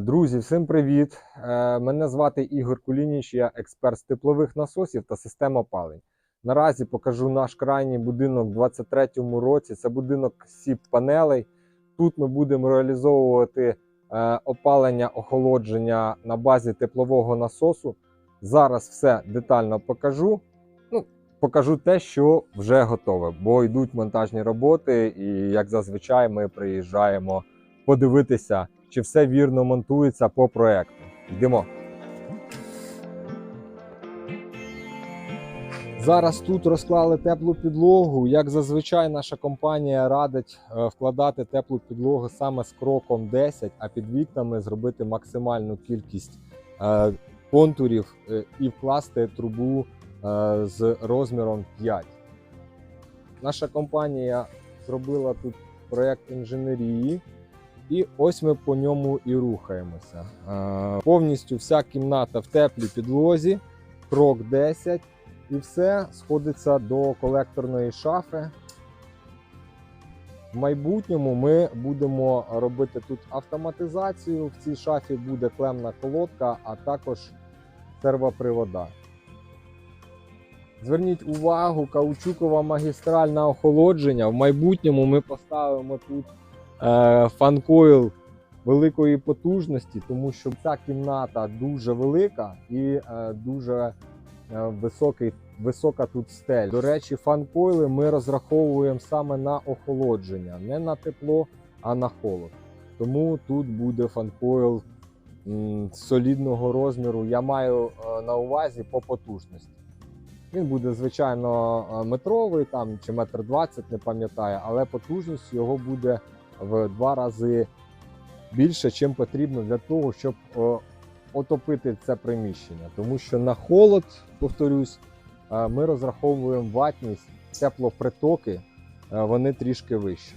Друзі, всім привіт! Е, Мене звати Ігор Кулініч, я експерт з теплових насосів та систем опалень. Наразі покажу наш крайній будинок у 2023 році. Це будинок сіп панелей. Тут ми будемо реалізовувати е, опалення, охолодження на базі теплового насосу. Зараз все детально покажу. Ну, покажу те, що вже готове, бо йдуть монтажні роботи, і як зазвичай ми приїжджаємо подивитися, чи все вірно монтується по проекту. Йдемо. Зараз тут розклали теплу підлогу. Як зазвичай, наша компанія радить е, вкладати теплу підлогу саме з кроком 10, а під вікнами зробити максимальну кількість е, контурів е, і вкласти трубу з розміром 5. Наша компанія зробила тут проект інженерії. І ось ми по ньому і рухаємося. Е, Повністю вся кімната в теплій підлозі, крок 10, і все сходиться до колекторної шафи. В майбутньому ми будемо робити тут автоматизацію. В цій шафі буде клемна колодка, а також сервопривода. Зверніть увагу, каучукова магістраль на охолодження. В майбутньому ми поставимо тут фанкойл великої потужності, тому що ця кімната дуже велика і е, дуже е, високий, висока тут стель. До речі, фанкойли ми розраховуємо саме на охолодження, не на тепло, а на холод. Тому тут буде фанкойл солідного розміру. Я маю е, на увазі по потужності. Він буде, звичайно, е, метровий там чи метр двадцять, не пам'ятаю, але потужність його буде в два рази більше, чим потрібно для того, щоб отопити це приміщення. Тому що на холод, повторюсь, ми розраховуємо ватність, теплопритоки, вони трішки вищі.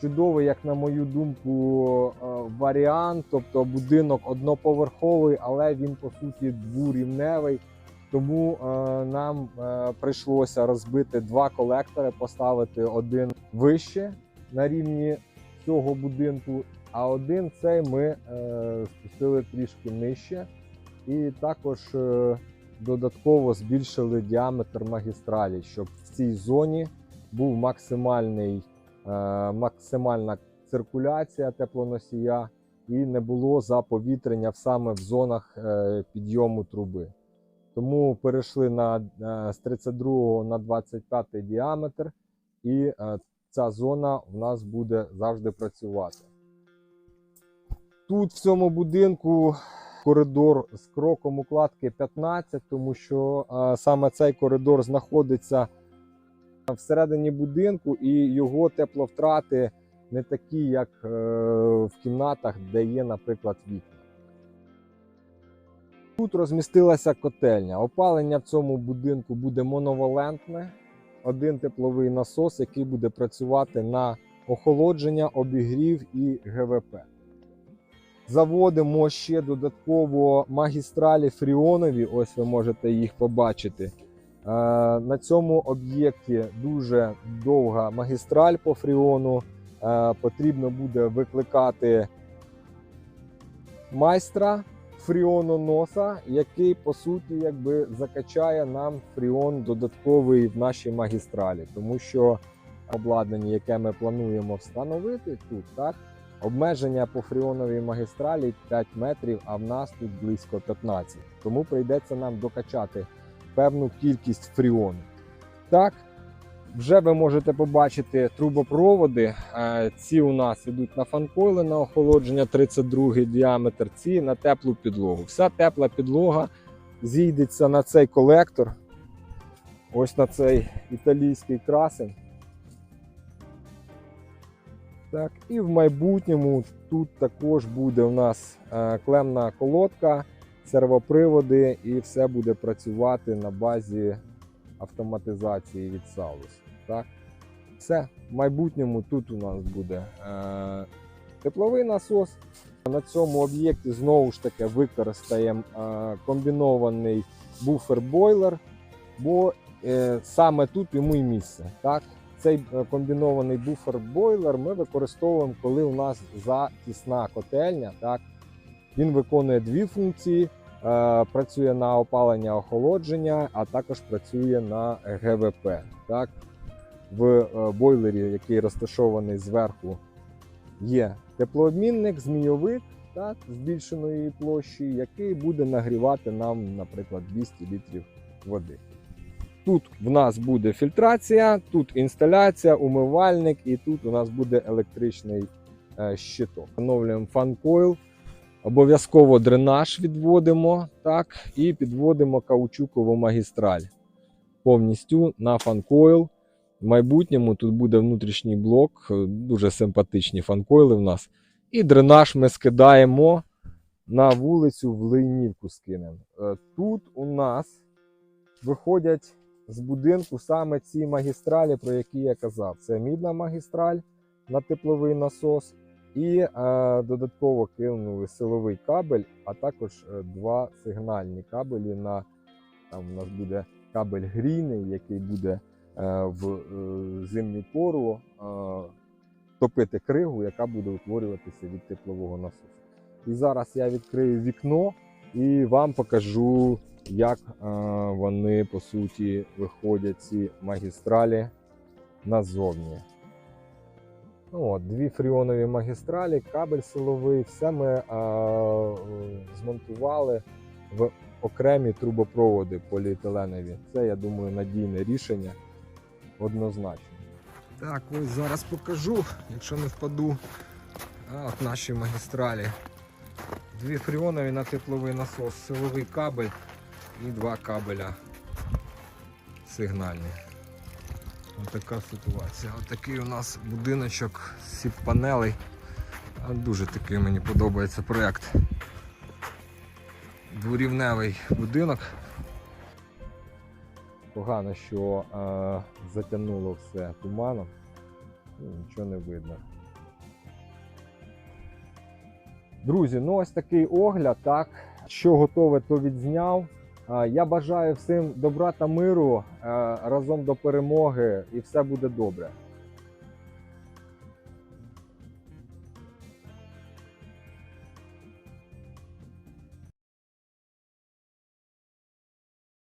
Чудовий, як на мою думку, варіант, тобто будинок одноповерховий, але він по суті двурівневий. Тому е, нам е, прийшлося розбити два колектори, поставити один вище на рівні цього будинку, а один цей ми е, спустили трішки нижче, і також е, додатково збільшили діаметр магістралі, щоб в цій зоні був максимальний, е, максимальна циркуляція теплоносія і не було заповітрення саме в зонах підйому труби. Тому перейшли на, з 32 на 25 діаметр, і ця зона в нас буде завжди працювати. Тут в цьому будинку коридор з кроком укладки 15, тому що е, саме цей коридор знаходиться всередині будинку, і його тепловтрати не такі, як е, в кімнатах, де є, наприклад, вікна. Тут розмістилася котельня. Опалення в цьому будинку буде моновалентне. Один тепловий насос, який буде працювати на охолодження, обігрів і ГВП. Заводимо ще додатково магістралі фріонові. Ось ви можете їх побачити. Е, На цьому об'єкті дуже довга магістраль по фріону. Е, Потрібно буде викликати майстра фріононоса, який по суті якби закачає нам фріон додатковий в нашій магістралі, тому що обладнання, яке ми плануємо встановити тут, так обмеження по фріоновій магістралі 5 метрів, а в нас тут близько 15. Тому прийдеться нам докачати певну кількість фріону. Так, вже ви можете побачити трубопроводи. Е, Ці у нас йдуть на фанкойли на охолодження 32 діаметр, ці на теплу підлогу. Вся тепла підлога зійдеться на цей колектор. Ось на цей італійський красень. Так, і в майбутньому тут також буде у нас е, клемна колодка, сервоприводи, і все буде працювати на базі автоматизації від. Так? Все, в майбутньому тут у нас буде е, тепловий насос. На цьому об'єкті знову ж таки використаємо е, комбінований буфер-бойлер, бо е, саме тут йому і місце. Так? Цей е, комбінований буфер-бойлер ми використовуємо, коли у нас затісна котельня. Так? Він виконує дві функції: працює на опалення охолодження, а також працює на ГВП. Так? В е, бойлері, який розташований зверху, є теплообмінник, змійовик так, збільшеної площі, який буде нагрівати нам, наприклад, 200 літрів води. Тут в нас буде фільтрація, тут інсталяція, умивальник, і тут у нас буде електричний е, щиток. Встановлюємо фан-койл, обов'язково дренаж відводимо так, і підводимо каучукову магістраль повністю на фан-койл. В майбутньому тут буде внутрішній блок, е, дуже симпатичні фанкойли в нас. І дренаж ми скидаємо на вулицю в Лейнівку скинемо. Е, Тут у нас виходять з будинку саме ці магістралі, про які я казав. Це мідна магістраль на тепловий насос. І е, додатково кинули силовий кабель, а також е, два сигнальні кабелі на там у нас буде кабель грійний, який буде е, в е, зимню пору е, топити кригу, яка буде утворюватися від теплового насосу. І зараз я відкрию вікно і вам покажу, як е, вони по суті виходять ці магістралі назовні. Ну, от, дві фріонові магістралі, кабель силовий, все ми е, змонтували в окремі трубопроводи поліетиленові. Це, я думаю, надійне рішення однозначно. Так, ось зараз покажу, якщо не впаду. А, от наші магістралі. Дві фріонові на тепловий насос, силовий кабель і два кабеля сигнальні. Ось така ситуація. Ось такий у нас будиночок з сіп-панелей. Дуже такий мені подобається проєкт. Дворівневий будинок. Погано, що е, затягнуло все туманом. Ну, нічого не видно. Друзі, ну ось такий огляд, так. Що готове, то відзняв. Я бажаю всім добра та миру е, разом до перемоги, і все буде добре.